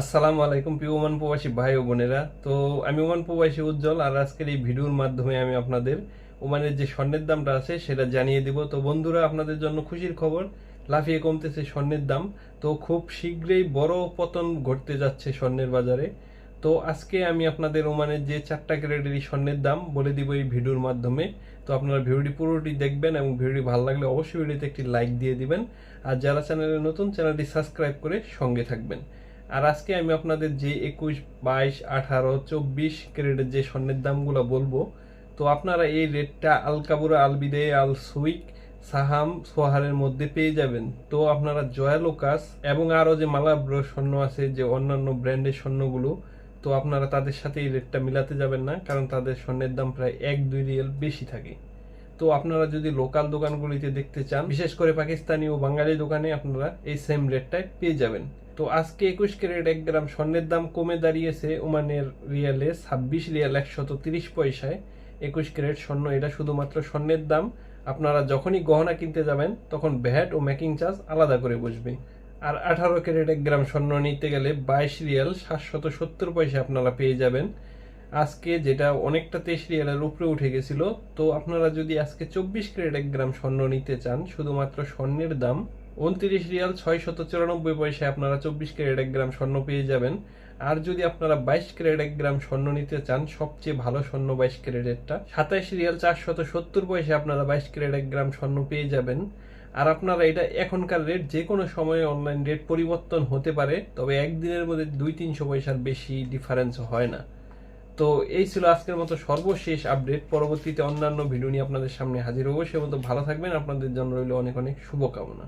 আসসালামু আলাইকুম প্রিয় ওমান প্রবাসী ভাই ও বোনেরা। তো আমি ওমান প্রবাসী উজ্জ্বল, আর আজকের এই ভিডিওর মাধ্যমে আমি আপনাদের ওমানের যে স্বর্ণের দামটা আছে সেটা জানিয়ে দিব। তো বন্ধুরা, আপনাদের জন্য খুশির খবর, লাফিয়ে কমতেছে স্বর্ণের দাম। তো খুব শীঘ্রই বড় পতন ঘটতে যাচ্ছে স্বর্ণের বাজারে। তো আজকে আমি আপনাদের ওমানের যে চারটা ক্যারেটেরই স্বর্ণের দাম বলে দিব এই ভিডিওর মাধ্যমে। তো আপনারা ভিডিওটি পুরোটি দেখবেন এবং ভিডিওটি ভালো লাগলে অবশ্যই ভিডিওতে একটি লাইক দিয়ে দিবেন। আর যারা চ্যানেলে নতুন, চ্যানেলটি সাবস্ক্রাইব করে সঙ্গে থাকবেন। আর আজকে আমি আপনাদের যে একুশ, বাইশ, আঠারো, চব্বিশ ক্যারেটের যে স্বর্ণের দামগুলো বলব, তো আপনারা এই রেটটা আলকাবুরা আলবিদে আল সুইক, সাহাম, সোহারের মধ্যে পেয়ে যাবেন। তো আপনারা জয়ালোকাস এবং আরও যে মালাব্র স্বর্ণ আছে, যে অন্যান্য ব্র্যান্ডের স্বর্ণগুলো, তো আপনারা তাদের সাথে এই রেটটা মিলাতে যাবেন না, কারণ তাদের স্বর্ণের দাম প্রায় এক, দুই রিয়েল বেশি থাকে। তো আপনারা যদি লোকাল দোকানগুলিতে দেখতে চান, বিশেষ করে পাকিস্তানি ও বাঙালি দোকানে আপনারা এই সেম রেটটায় পেয়ে যাবেন। তো আজকে একুশ ক্যারেট এক গ্রাম স্বর্ণের দাম কমে দাঁড়িয়েছে ওমানের রিয়ালে ছাব্বিশ রিয়াল একশত তিরিশ পয়সায়। একুশ ক্যারেট স্বর্ণ, এটা শুধুমাত্র স্বর্ণের দাম। আপনারা যখনই গহনা কিনতে যাবেন, তখন ভ্যাট ও মেকিং চার্জ আলাদা করে বসবে। আর আঠারো ক্যারেট এক গ্রাম স্বর্ণ নিতে গেলে বাইশ রিয়াল সাতশত সত্তর পয়সা আপনারা পেয়ে যাবেন। আজকে যেটা অনেকটা তেইশ রিয়ালের উপরে উঠে গেছিল, তো আপনারা যদি আজকে চব্বিশ ক্যারেট এক গ্রাম স্বর্ণ নিতে চান, শুধুমাত্র স্বর্ণের দাম উনত্রিশ রিয়াল ছয় শত চুরানব্বই পয়সায় আপনারা চব্বিশ ক্যারেট এক গ্রাম স্বর্ণ পেয়ে যাবেন। আর যদি আপনারা বাইশ ক্যারেট এক গ্রাম স্বর্ণ নিতে চান, সবচেয়ে ভালো স্বর্ণ বাইশ ক্যারেটেরটা। সাতাইশ রিয়াল চারশত সত্তর পয়সায় আপনারা বাইশ ক্যারেট এক গ্রাম স্বর্ণ পেয়ে যাবেন। আর আপনারা এটা এখনকার রেট যে কোনো সময়ে অনলাইন রেট পরিবর্তন হতে পারে, তবে একদিনের মধ্যে দুই তিনশো পয়সার বেশি ডিফারেন্স হয় না। তো এই ছিল আজকের মতো সর্বশেষ আপডেট পরবর্তীতে অন্যান্য ভিডিও নিয়ে আপনাদের সামনে হাজির হব। সে মতো ভালো থাকবেন। আপনাদের জন্য রইল অনেক অনেক শুভকামনা।